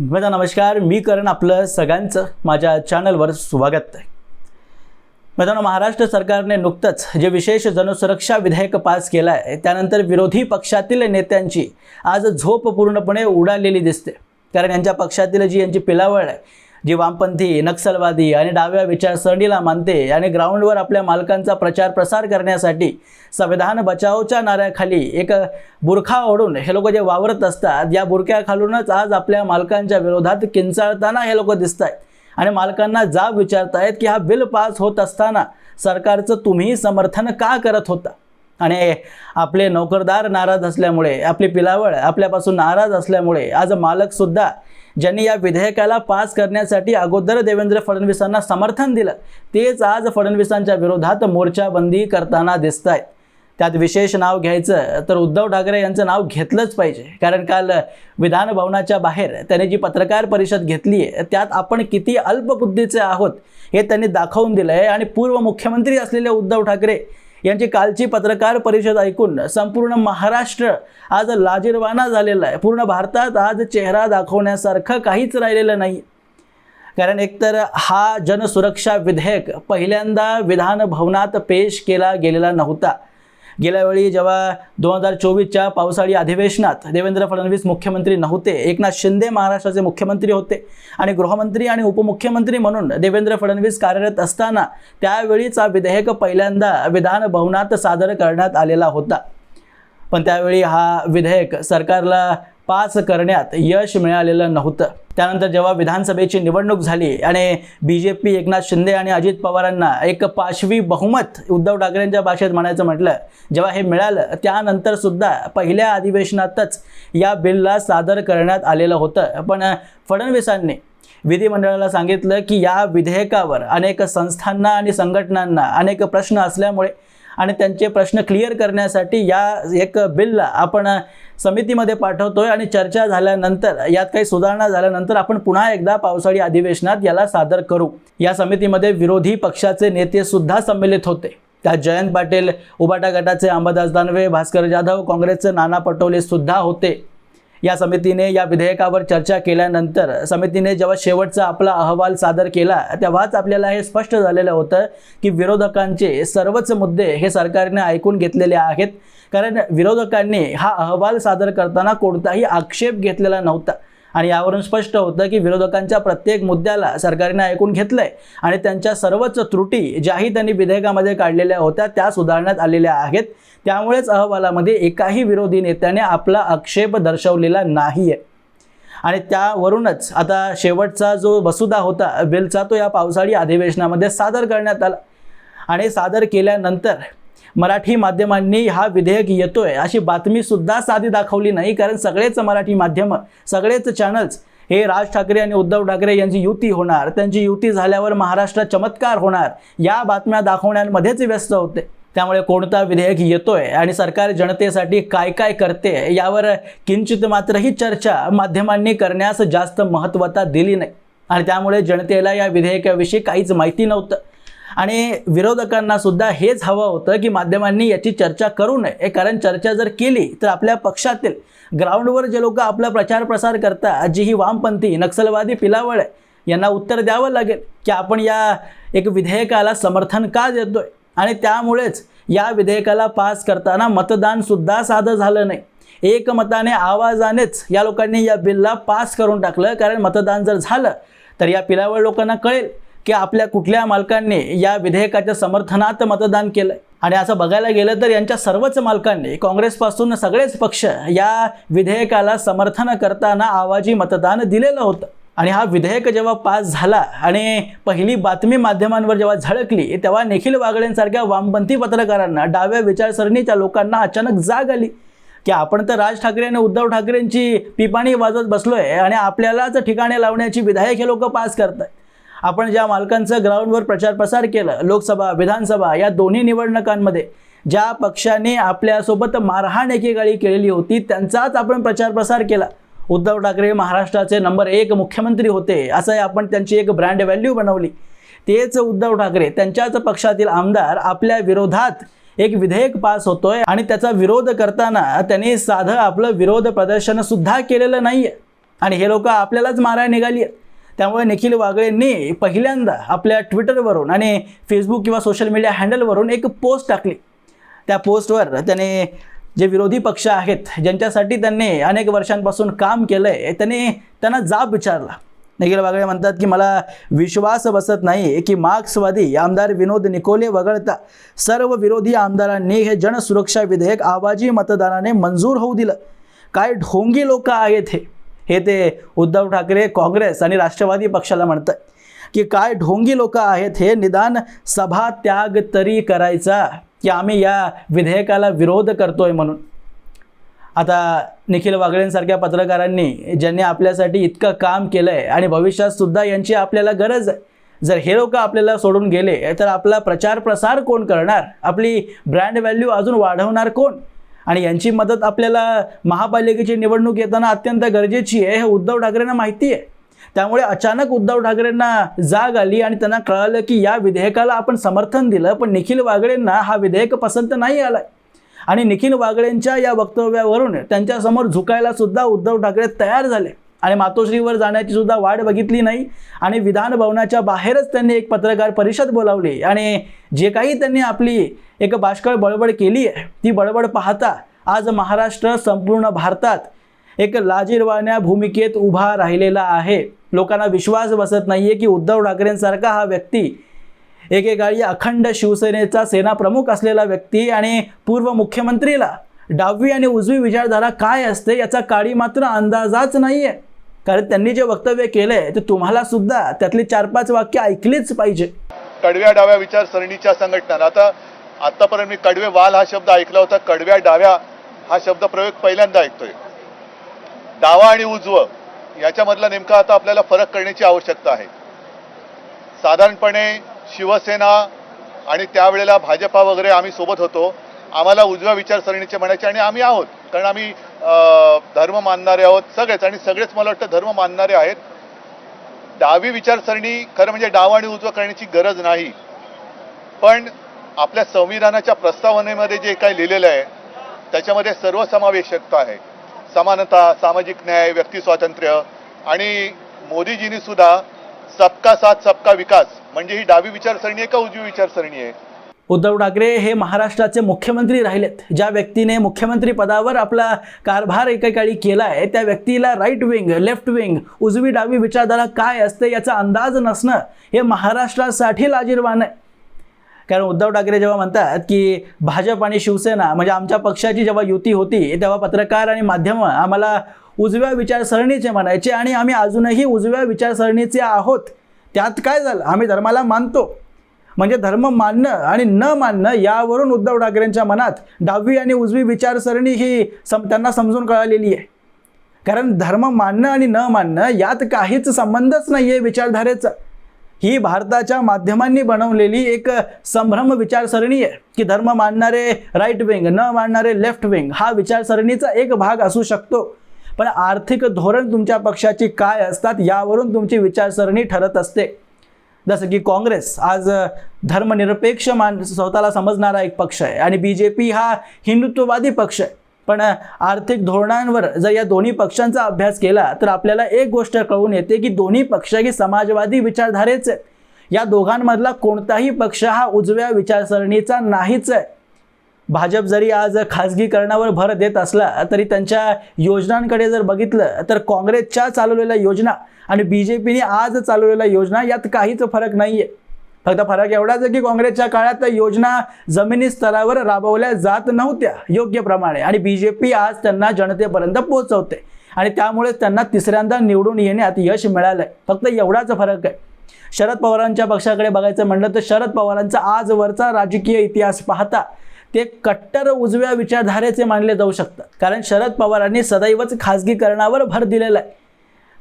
मित्रांनो नमस्कार. मी करण आपलं सगळ्यांचं माझ्या चॅनलवर स्वागत आहे. मित्रांनो महाराष्ट्र सरकारने नुकतंच जे विशेष जनसुरक्षा विधेयक पास केलं आहे त्यानंतर विरोधी पक्षातील नेत्यांची आज झोप पूर्णपणे उडालेली दिसते. कारण यांच्या पक्षातील जी यांची पिलावळ आहे जी वामपंथी नक्षलवादी आणि डाव्या विचारसरणीला मानते आणि ग्राउंडवर आपल्या मालकांचा प्रचार प्रसार करण्यासाठी संविधान बचावच्या नाऱ्याखाली एक बुरखा ओढून हे लोक जे वावरत असतात या बुरख्याखालूनच आज आपल्या मालकांच्या विरोधात किंचाळताना हे लोक दिसत आहेत आणि मालकांना जाब विचारतायत की हा बिल पास होत असताना सरकारचं तुम्ही समर्थन का करत होता? आणि आपले नोकरदार नाराज असल्यामुळे आपली पिलावळ आपल्यापासून नाराज असल्यामुळे आज मालकसुद्धा ज्यांनी या विधेयकाला पास करण्यासाठी अगोदर देवेंद्र फडणवीसांना समर्थन दिलं तेच आज फडणवीसांच्या विरोधात मोर्चाबंदी करताना दिसत आहेत त्यात विशेष नाव घ्यायचं तर उद्धव ठाकरे यांचं नाव घेतलंच पाहिजे. कारण काल विधान भवनाच्या बाहेर त्यांनी जी पत्रकार परिषद घेतली आहे त्यात आपण किती अल्पबुद्धीचे आहोत हे त्यांनी दाखवून दिलं आहे आणि पूर्व मुख्यमंत्री असलेले उद्धव ठाकरे यांची कालची पत्रकार परिषद ऐकून संपूर्ण महाराष्ट्र आज लाजीरवाना झालेला आहे. पूर्ण भारतात आज चेहरा दाखवण्यासारखं काहीच राहिलेलं नाही. कारण एकतर हा जनसुरक्षा विधेयक पहिल्यांदा विधान भवनात पेश केला गेलेला नव्हता. गेल्या वेळी जेव्हा दोन हजार चोवीसच्या पावसाळी अधिवेशनात देवेंद्र फडणवीस मुख्यमंत्री नव्हते एकनाथ शिंदे महाराष्ट्राचे मुख्यमंत्री होते आणि गृहमंत्री आणि उपमुख्यमंत्री म्हणून देवेंद्र फडणवीस कार्यरत असताना त्यावेळीच हा विधेयक पहिल्यांदा विधान भवनात सादर करण्यात आलेला होता. पण त्यावेळी हा विधेयक सरकारला पास करण्यात यश मिळालेलं नव्हतं. त्यानंतर जेव्हा विधानसभेची निवडणूक झाली आणि B J P Eknath Shinde आणि अजित पवारांना एक पाशवी बहुमत उद्धव ठाकरेंच्या भाषेत म्हणायचं म्हटलं जेव्हा हे मिळालं त्यानंतर सुद्धा पहिल्या अधिवेशनातच या बिलला सादर करण्यात आलेलं होतं. पण फडणवीसांनी विधिमंडळाला सांगितलं की या विधेयकावर अनेक संस्थांना आणि संघटनांना अनेक प्रश्न असल्यामुळे आणि त्यांचे प्रश्न क्लिअर करण्यासाठी या एक बिलला आपण समितीमध्ये पाठवतोय आणि चर्चा झाल्यानंतर यात काही सुधारणा झाल्यानंतर आपण पुन्हा एकदा पावसाळी अधिवेशनात याला सादर करू. या समितीमध्ये विरोधी पक्षाचे नेते सुद्धा संमिलित होते. त्यात जयंत पाटील उबाटा गटाचे अंबादास दानवे भास्कर जाधव काँग्रेसचे नाना पटोले सुद्धा होते. या समितीने या विधेयकावर चर्चा केल्यानंतर समितीने जेव्हा शेवटचा आपला अहवाल सादर केला तेव्हाच आपल्याला हे स्पष्ट झालेलं होतं की विरोधकांचे सर्वच मुद्दे हे सरकारने ऐकून घेतलेले आहेत. कारण विरोधकांनी हा अहवाल सादर करताना कोणताही आक्षेप घेतलेला नव्हता. आणि यावरून स्पष्ट होतं की विरोधकांच्या प्रत्येक मुद्द्याला सरकारने ऐकून घेतलंय आणि त्यांच्या सर्वच त्रुटी ज्याही त्यांनी विधेयकामध्ये काढलेल्या होत्या त्या सुधारण्यात आलेल्या आहेत. त्यामुळेच अहवालामध्ये एकाही विरोधी नेत्याने आपला आक्षेप दर्शवलेला नाही आहे आणि त्यावरूनच आता शेवटचा जो वसुदा होता बिलचा तो या पावसाळी अधिवेशनामध्ये सादर करण्यात आला. आणि सादर केल्यानंतर मराठी माध्यमांनी हा विधेयक येतोय अशी बातमीसुद्धा साधी दाखवली नाही कारण सगळेच मराठी माध्यमं सगळेच चॅनल्स हे राज ठाकरे आणि उद्धव ठाकरे यांची युती होणार त्यांची युती झाल्यावर महाराष्ट्रात चमत्कार होणार या बातम्या दाखवण्यामध्येच व्यस्त होते. त्यामुळे कोणता विधेयक येतोय आणि सरकार जनतेसाठी काय काय करते यावर किंचित मात्र ही चर्चा माध्यमांनी करण्यास जास्त महत्त्वता दिली नाही. आणि त्यामुळे जनतेला या विधेयकाविषयी काहीच माहिती नव्हतं. आणि विरोधकांना सुद्धा हेच हवं होतं की माध्यमांनी याची चर्चा करू नये. कारण चर्चा जर केली तर आपल्या पक्षातील ग्राउंडवर जे लोक आपला प्रचार प्रसार करतात जी ही वामपंथी नक्षलवादी पिलावळ आहे यांना उत्तर द्यावं लागेल की आपण या एक विधेयकाला समर्थन का देतोय? आणि त्यामुळेच या विधेयकाला पास करताना मतदानसुद्धा साधं झालं नाही. एकमताने आवाजानेच या लोकांनी या बिलला पास करून टाकलं. कारण मतदान जर झालं तर या पिलावळ लोकांना कळेल की आपल्या कुठल्या मालकांनी या विधेयकाच्या समर्थनात मतदान केलं आणि असं बघायला गेलं तर यांच्या सर्वच मालकांनी काँग्रेसपासून सगळेच पक्ष या विधेयकाला समर्थन करताना आवाजी मतदान दिलेलं होतं. आणि हा विधेयक जेव्हा पास झाला आणि पहिली बातमी माध्यमांवर जेव्हा झळकली तेव्हा निखिल वागळेंसारख्या वामपंथी पत्रकारांना डाव्या विचारसरणीच्या लोकांना अचानक जाग आली. की आपण तर राज ठाकरे आणि उद्धव ठाकरेंची पिपाणी वाजवत बसलोय आणि आपल्यालाच ठिकाणे लावण्याची विधायक हे लोक पास करत आपण ज्या मालकांचं ग्राउंडवर प्रचार प्रसार केलं लोकसभा विधानसभा या दोन्ही निवडणुकांमध्ये ज्या पक्षाने आपल्यासोबत मारहाण एकेकाळी केलेली होती त्यांचाच आपण प्रचार प्रसार केला. उद्धव ठाकरे महाराष्ट्राचे नंबर एक मुख्यमंत्री होते असं आपण त्यांची एक ब्रँड व्हॅल्यू बनवली. तेच उद्धव ठाकरे त्यांच्याच पक्षातील आमदार आपल्या विरोधात एक विधेयक पास होतोय आणि त्याचा विरोध करताना त्यांनी साधं आपलं विरोध प्रदर्शन सुद्धा केलेलं नाहीये. आणि हे लोक आपल्यालाच मारायला निघाली आहेत त्यामुळे निखिल वागळेंनी पहिल्यांदा आपल्या ट्विटरवरून आणि फेसबुक किंवा सोशल मीडिया हँडलवरून एक पोस्ट टाकली. त्या पोस्टवर त्याने जे विरोधी पक्ष आहेत ज्यांच्यासाठी त्यांनी अनेक वर्षांपासून काम केलं आहे त्याने त्यांना जाब विचारला. निखिल वागळे म्हणतात की मला विश्वास बसत नाही की मार्क्सवादी आमदार विनोद निकोले वगळता सर्व विरोधी आमदारांनी हे जनसुरक्षा विधेयक आवाजी मतदानाने मंजूर होऊ दिलं. काय ढोंगी लोक आहेत हे. हे ते उद्धव ठाकरे काँग्रेस आणि राष्ट्रवादी पक्षाला म्हणतं की काय ढोंगी लोक आहेत हे निदान सभा त्याग तरी करायचा की आम्ही या विधेयकाला विरोध करतोय म्हणून. आता निखिल वागळेंसारख्या पत्रकारांनी ज्यांनी आपल्यासाठी इतकं काम केलं आहे आणि भविष्यात सुद्धा यांची आपल्याला गरज आहे. जर हे लोक आपल्याला सोडून गेले तर आपला प्रचार प्रसार कोण करणार? आपली ब्रँड व्हॅल्यू अजून वाढवणार कोण? आणि यांची मदत आपल्याला महापालिकेची निवडणूक येताना अत्यंत गरजेची आहे हे उद्धव ठाकरेंना माहिती आहे. त्यामुळे अचानक उद्धव ठाकरेंना जाग आली आणि त्यांना कळालं की या विधेयकाला आपण समर्थन दिलं पण निखिल वागळेंना हा विधेयक पसंत नाही आलाय. आणि निखिल वागळेंच्या या वक्तव्यावरून त्यांच्यासमोर झुकायला सुद्धा उद्धव ठाकरे तयार झाले. आणि मातोश्रीवर जाण्याची सुद्धा वाट बघितली नाही. आणि विधान भवनाच्या बाहेरच त्यांनी एक पत्रकार परिषद बोलावली. आणि जे काही त्यांनी आपली एक बाष्कळ बळबड केली आहे ती बळबड पाहता आज महाराष्ट्र संपूर्ण भारतात एक लाजीरवाण्या भूमिकेत उभा राहिलेला आहे. लोकांना विश्वास बसत नाही आहे की उद्धव ठाकरेंसारखा हा व्यक्ती एकेकाळी अखंड शिवसेनेचा सेनाप्रमुख असलेला व्यक्ती आणि पूर्व मुख्यमंत्रीला डावी आणि उजवी विचारधारा काय असते याचा काळी मात्र अंदाजाच नाही आहे कारण त्यांनी जे वक्तव्य केलंय ते तुम्हाला सुद्धा त्यातली चार पाच वाक्य ऐकलीच पाहिजे. कडव्या डाव्या विचारसरणीच्या संघटना आता आतापर्यंत मी कडवे वाल हा शब्द ऐकला होता कडव्या डाव्या हा शब्द प्रयोग पहिल्यांदा ऐकतोय. डावा आणि उजवं याच्यामधला नेमका आता आपल्याला फरक करण्याची आवश्यकता आहे. साधारणपणे शिवसेना आणि त्यावेळेला भाजपा वगैरे आम्ही सोबत होतो. आम्हाला उजव्या विचारसरणीचे म्हणायचे आणि आम्ही आहोत. कारण आम्ही धर्म मानणारे आहोत सगळेच आणि सगळेच मला वाटतं धर्म मानणारे आहेत. डावी विचारसरणी खरं म्हणजे डावा आणि उजवा करण्याची गरज नाही. पण आपल्या संविधानाच्या प्रस्तावनेमध्ये जे काही लिहिलेलं आहे त्याच्यामध्ये सर्वसमावेशकता आहे. समानता सामाजिक न्याय व्यक्ती स्वातंत्र्य आणि मोदीजींनी सुद्धा सबका साथ सबका विकास म्हणजे ही डावी विचारसरणी आहे का उजवी विचारसरणी आहे? उद्धव ठाकरे हे महाराष्ट्राचे मुख्यमंत्री राहिलेत. ज्या व्यक्तीने मुख्यमंत्री पदावर आपला कारभार एकेकाळी केला आहे त्या व्यक्तीला राईट विंग लेफ्ट विंग उजवी डावी विचारधारा काय असते याचा अंदाज नसणं हे महाराष्ट्रासाठी लाजीरवान आहे. कारण उद्धव ठाकरे जेव्हा म्हणतात की भाजप आणि शिवसेना म्हणजे आमच्या पक्षाची जेव्हा युती होती तेव्हा पत्रकार आणि माध्यमं आम्हाला उजव्या विचारसरणीचे म्हणायचे आणि आम्ही अजूनही उजव्या विचारसरणीचे आहोत. त्यात काय झालं? आम्ही धर्माला मानतो. म्हणजे धर्म मानणं आणि न मानणं यावरून उद्धव ठाकरेंच्या मनात डावी आणि उजवी विचारसरणी ही सम त्यांना समजून कळालेली आहे. कारण धर्म मानणं आणि न मानणं यात काहीच संबंधच नाही आहे विचारधारेचा. ही भारताच्या माध्यमांनी बनवलेली एक संभ्रम विचारसरणी आहे की धर्म मानणारे राईट विंग न मानणारे लेफ्ट विंग हा विचारसरणीचा एक भाग असू शकतो. पण आर्थिक धोरण तुमच्या पक्षाची काय असतात यावरून तुमची विचारसरणी ठरत असते. जसं की काँग्रेस आज धर्मनिरपेक्ष मान स्वतःला समजणारा एक पक्ष आहे आणि बी जे पी हा हिंदुत्ववादी पक्ष आहे. पण आर्थिक धोरणांवर जर या दोन्ही पक्षांचा अभ्यास केला तर आपल्याला एक गोष्ट कळून येते की दोन्ही पक्ष ही समाजवादी विचारधारेचे आहेत. या दोघांमधला कोणताही पक्ष हा उजव्या विचारसरणीचा नाहीच आहे. भाजप जरी आज खाजगीकरणावर भर देत असला तरी त्यांच्या योजनांकडे जर बघितलं तर काँग्रेसच्या चालवलेल्या योजना आणि बी जे पीने आज चालवलेल्या योजना यात काहीच फरक नाही आहे फक्त फरक एवढाच आहे की काँग्रेसच्या काळात योजना जमिनी स्तरावर राबवल्या जात नव्हत्या योग्य प्रमाणे आणि बी जे पी आज त्यांना जनतेपर्यंत पोहोचवते आणि त्यामुळेच त्यांना तिसऱ्यांदा निवडून येण्यात यश मिळालं आहे फक्त एवढाच फरक आहे. शरद पवारांच्या पक्षाकडे बघायचं म्हणलं तर शरद पवारांचा आजवरचा राजकीय इतिहास पाहता ते कट्टर उजव्या विचारधारेचे मानले जाऊ शकतात. कारण शरद पवारांनी सदैवच खाजगीकरणावर भर दिलेला आहे.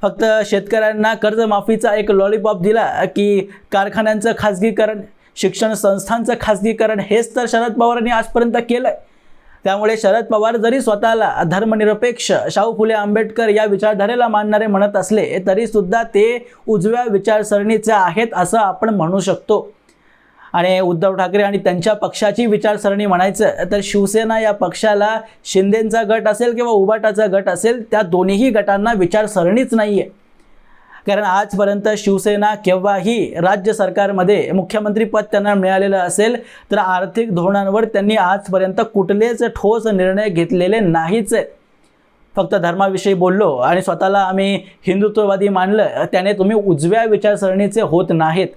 फक्त शेतकऱ्यांना कर्जमाफीचा एक लॉलीपॉप दिला की कारखान्यांचं खाजगीकरण शिक्षण संस्थांचं खाजगीकरण हेच तर शरद पवारांनी आजपर्यंत केलं आहे त्यामुळे शरद पवार जरी स्वतःला धर्मनिरपेक्ष शाहू फुले आंबेडकर या विचारधारेला मानणारे म्हणत असले तरीसुद्धा ते उजव्या विचारसरणीचे आहेत असं आपण म्हणू शकतो. आणि उद्धव ठाकरे आणि त्यांच्या पक्षाची विचारसरणी म्हणायचं तर शिवसेना या पक्षाला शिंदेंचा गट असेल किंवा उबाटाचा गट असेल त्या दोन्हीही गटांना विचारसरणीच नाही आहे कारण आजपर्यंत शिवसेना केव्हाही राज्य सरकारमध्ये मुख्यमंत्रीपद त्यांना मिळालेलं असेल तर आर्थिक धोरणांवर त्यांनी आजपर्यंत कुठलेच ठोस निर्णय घेतलेले नाहीच आहेत. फक्त धर्माविषयी बोललो आणि स्वतःला आम्ही हिंदुत्ववादी मानलं त्याने तुम्ही उजव्या विचारसरणीचे होत नाहीत.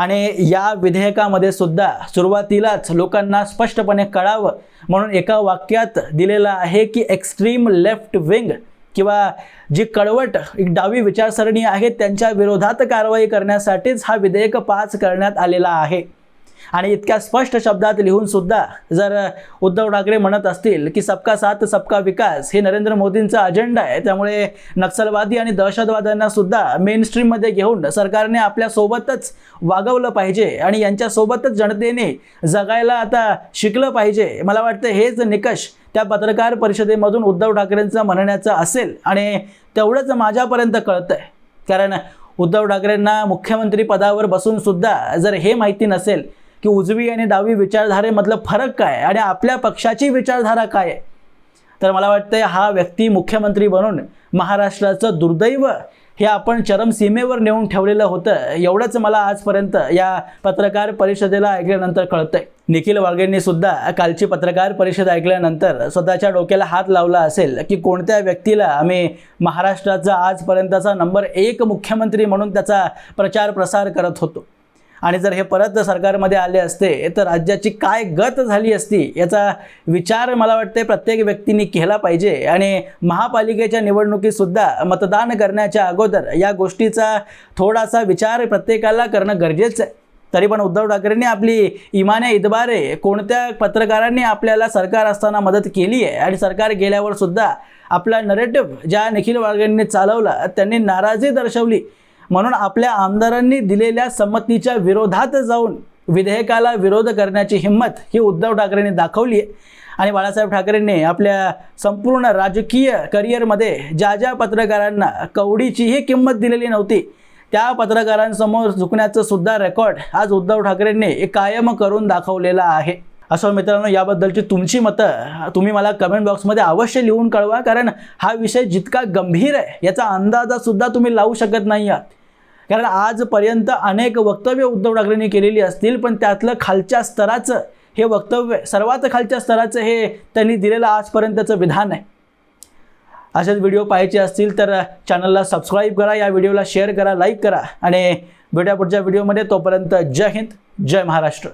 आणि या विधेयकामध्ये सुद्धा सुरुवातीलाच लोकांना स्पष्टपणे कळावं म्हणून एका वाक्यात दिलेलं आहे की एक्स्ट्रीम लेफ्ट विंग किंवा जी कडवट एक डावी विचारसरणी आहे त्यांच्या विरोधात कारवाई करण्यासाठीच हा विधेयक पास करण्यात आलेला आहे. आणि इतक्या स्पष्ट शब्दात लिहून सुद्धा जर उद्धव ठाकरे म्हणत असतील की सबका साथ सबका विकास हे नरेंद्र मोदींचा अजेंडा आहे त्यामुळे नक्षलवादी आणि दहशतवाद्यांना सुद्धा मेन स्ट्रीममध्ये घेऊन सरकारने आपल्यासोबतच वागवलं पाहिजे आणि यांच्यासोबतच जनतेने जगायला आता शिकलं पाहिजे. मला वाटतं हेच निकष त्या पत्रकार परिषदेमधून उद्धव ठाकरेंचं म्हणण्याचं असेल आणि तेवढंच माझ्यापर्यंत कळतंय. कारण उद्धव ठाकरेंना मुख्यमंत्री पदावर बसून सुद्धा जर हे माहिती नसेल की उजवी आणि डावी विचारधारेमधलं फरक काय आणि आपल्या पक्षाची विचारधारा काय आहे? तर मला वाटतं हा व्यक्ती मुख्यमंत्री बनून महाराष्ट्राचं दुर्दैव हे आपण चरमसीमेवर नेऊन ठेवलेलं होतं. एवढंच मला आजपर्यंत या पत्रकार परिषदेला ऐकल्यानंतर कळतंय. निखिल वाळगेंनी सुद्धा कालची पत्रकार परिषद ऐकल्यानंतर स्वतःच्या डोक्याला हात लावला असेल की कोणत्या व्यक्तीला आम्ही महाराष्ट्राचा आजपर्यंतचा नंबर एक मुख्यमंत्री म्हणून त्याचा प्रचार प्रसार करत होतो. आणि जर हे परत सरकारमध्ये आले असते तर राज्याची काय गत झाली असती याचा विचार मला वाटते प्रत्येक व्यक्तीने केला पाहिजे. आणि महापालिकेच्या निवडणुकीतसुद्धा मतदान करण्याच्या अगोदर या गोष्टीचा थोडासा विचार प्रत्येकाला करणं गरजेचं आहे. तरी पण उद्धव ठाकरेंनी आपली इमाने इतबारे कोणत्या पत्रकारांनी आपल्याला सरकार असताना मदत केली आहे? आणि सरकार गेल्यावर सुद्धा आपला नरेटिव्ह ज्या निखिल वाळगेंनी चालवला त्यांनी नाराजी दर्शवली. म्हणून आपल्या आमदारांनी दिलेल्या संमतीच्या विरोधात जाऊन विधेयकाला विरोध करण्याची हिंमत ही उद्धव ठाकरेंनी दाखवली आहे. आणि बाळासाहेब ठाकरेंनी आपल्या संपूर्ण राजकीय करिअरमध्ये ज्या ज्या पत्रकारांना कवडीचीही किंमत दिलेली नव्हती त्या पत्रकारांसमोर झुकण्याचं सुद्धा रेकॉर्ड आज उद्धव ठाकरेंनी कायम करून दाखवलेला आहे. असं मित्रांनो याबद्दलची तुमची मतं तुम्ही मला कमेंट बॉक्समध्ये अवश्य लिहून कळवा कारण हा विषय जितका गंभीर आहे याचा अंदाजासुद्धा तुम्ही लावू शकत नाही आहात. कारण आजपर्यंत अनेक वक्तव्य उद्धव ठाकरेंनी केलेली असतील पण त्यातलं खालच्या स्तराचं हे वक्तव्य सर्वात खालच्या स्तराचं हे त्यांनी दिलेलं आजपर्यंतचं विधान आहे. असेच व्हिडिओ पाहायचे असतील तर चॅनलला सबस्क्राईब करा या व्हिडिओला शेअर करा लाईक करा आणि भेटूया पुढच्या व्हिडिओमध्ये. तोपर्यंत जय हिंद जय महाराष्ट्र.